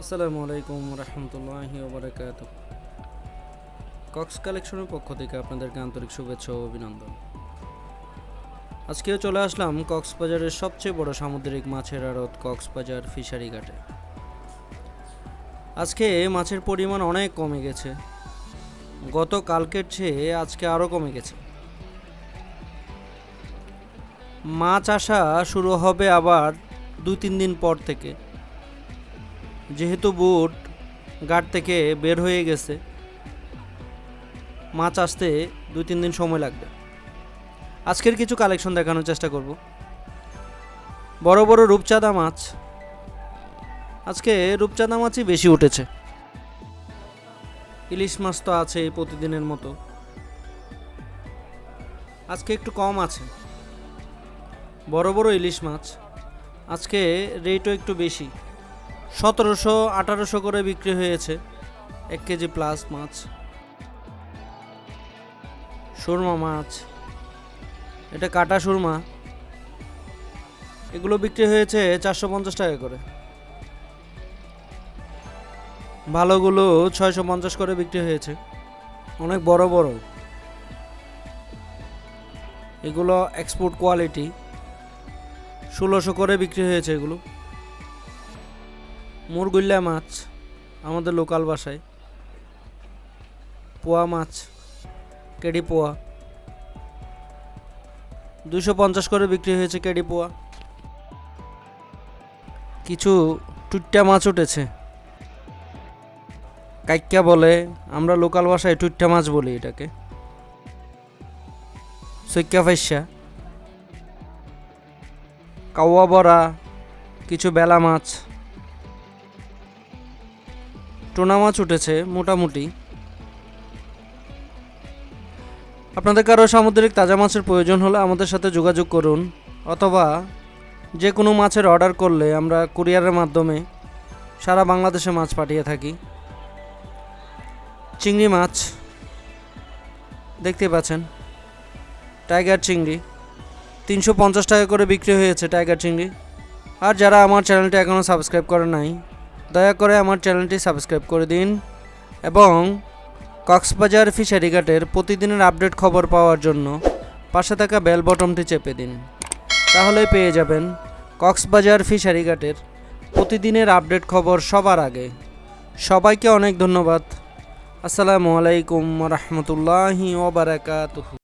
আসসালামু আলাইকুম রহমতুল্লাহি ওবরাকাত কক্স কালেকশনের পক্ষ থেকে আপনাদেরকে আন্তরিক শুভেচ্ছা ও অভিনন্দন। আজকেও চলে আসলাম কক্সবাজারের সবচেয়ে বড় সামুদ্রিক মাছের আড়ত কক্সবাজার ফিশারি ঘাটে। আজকে মাছের পরিমাণ অনেক কমে গেছে। গত কালকের চেয়ে আজকে আরও কমে গেছে। মাছ আসা শুরু হবে আবার দুই তিন দিন পর থেকে। যেহেতু বুট গাড় থেকে বের হয়ে গেছে, মাছ আসতে দুই তিন দিন সময় লাগবে। আজকের কিছু কালেকশন দেখানোর চেষ্টা করব। বড় বড় রূপচাঁদা মাছ। আজকে রূপচাঁদা মাছই বেশি উঠেছে। ইলিশ মাছ তো আছে প্রতিদিনের মতো। আজকে একটু কম আছে। বড় বড় ইলিশ মাছ। আজকে রেটও একটু বেশি। সতেরোশো, আঠারোশো করে বিক্রি হয়েছে। এক কেজি প্লাস মাছ। সুরমা মাছ। এটা কাটা সুরমা। এগুলো বিক্রি হয়েছে চারশো পঞ্চাশ টাকা করে। ভালোগুলো ছয়শো পঞ্চাশ করে বিক্রি হয়েছে। অনেক বড় বড়। এগুলো এক্সপোর্ট কোয়ালিটি ষোলোশো করে বিক্রি হয়েছে এগুলো। মুরগুল্লা মাছ, আমাদের লোকাল ভাষায় পোয়া মাছ, কেডি পোয়া। দুশো পঞ্চাশ করে বিক্রি হয়েছে কেডি পোয়া। কিছু টুট্টা মাছ উঠেছে। কাইক্কা বলে, আমরা লোকাল ভাষায় টুট্টা মাছ বলি এটাকে। সৈক্কা ফাইসা। কাওয়া বড়া, কিছু বেলা মাছ। টোনা মাছ উঠেছে মোটামুটি। আপনাদের কারও সামুদ্রিক তাজা মাছের প্রয়োজন হলে আমাদের সাথে যোগাযোগ করুন, অথবা যে কোনো মাছের অর্ডার করলে আমরা কুরিয়ারের মাধ্যমে সারা বাংলাদেশে মাছ পাঠিয়ে থাকি। চিংড়ি মাছ, দেখতে পাচ্ছেন, টাইগার চিংড়ি, তিনশো পঞ্চাশ টাকা করে বিক্রি হয়েছে টাইগার চিংড়ি। আর যারা আমার চ্যানেলটি এখনও সাবস্ক্রাইব করে নাই দয়া করে আমার চ্যানেলটি সাবস্ক্রাইব করে দিন এবং কক্সবাজার ফিশারি ঘাটের প্রতিদিনের আপডেট খবর পাওয়ার জন্য পাশে থাকা বেল বটনটি চেপে দিন। তাহলে পেয়ে যাবেন কক্সবাজার ফিশারি ঘাটের প্রতিদিনের আপডেট খবর সবার আগে। সবাইকে অনেক ধন্যবাদ। আসসালামু আলাইকুম রহমতুল্লাহি ওবরাকাতুহু